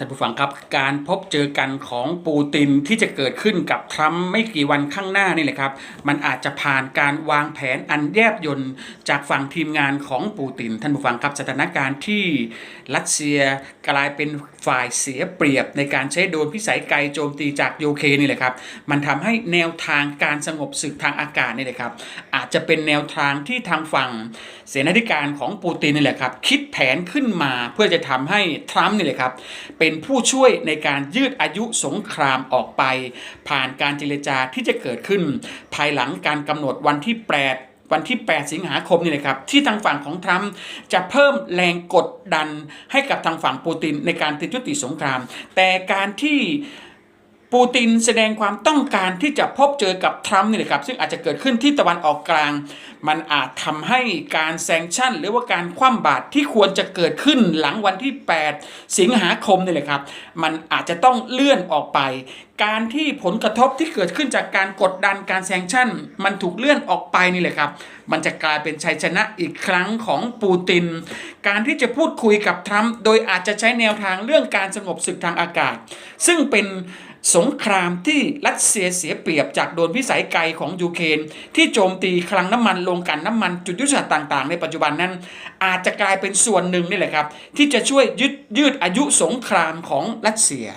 ท่านผู้ฟังครับการพบเจอกันของปูตินที่จะเกิดขึ้นกับทรัมป์ไม่กี่วันข้างหน้านี่แหละครับ มันอาจจะผ่านการวางแผนอันแยบยลจากฝั่งทีมงานของปูติน ท่านผู้ฟังครับสถานการณ์ที่รัสเซียกลายเป็นฝ่ายเสียเปรียบในการใช้โดรนพิสัยไกลโจมตีจากยูเคนนี่แหละครับ มันทำให้แนวทางการสงบศึกทางอากาศนี่แหละครับ อาจจะเป็นแนวทางที่ทางฝั่งเสนาธิการของปูตินนี่แหละครับ คิดแผนขึ้นมาเพื่อจะทำให้ทรัมป์นี่แหละครับ เป็นผู้ช่วยในการยืดอายุสงครามออกไป ผ่านการเจรจาที่จะเกิดขึ้น ภายหลังการกำหนดวันที่ 8วันที่ 8 สิงหาคมนี่เลยครับ ที่ทางฝั่งของทรัมป์จะเพิ่มแรงกดดันให้กับทางฝั่งปูตินในการติดยุติสงคราม แต่การที่ ปูตินแสดงความต้องการที่จะพบเจอกับทรัมป์นี่แหละครับ ซึ่งอาจจะเกิดขึ้นที่ตะวันออกกลาง มันอาจทำให้การแซงชั่น หรือว่าการคว่ำบาตรที่ควรจะเกิดขึ้นหลังวันที่ 8 สิงหาคมนี่แหละครับ มันอาจจะต้องเลื่อนออกไป การที่ผลกระทบที่เกิดขึ้นจากการกดดันการแซงชั่น มันถูกเลื่อนออกไปนี่แหละครับ มันจะกลายเป็นชัยชนะอีกครั้งของปูติน การที่จะพูดคุยกับทรัมป์โดยอาจจะใช้แนวทางเรื่องการสงบศึกทางอากาศ ซึ่งเป็นสงครามที่รัสเซียเสียเปรียบจากโดนพิสัยไกลของยูเครนที่โจมตีคลังน้ำมันลงกันน้ำมันจุดยุทธศาสตร์ต่าง ๆ ในปัจจุบันนั้น อาจจะกลายเป็นส่วนหนึ่งนี่แหละครับ ที่จะช่วยยืดยืดอายุสงครามของรัสเซีย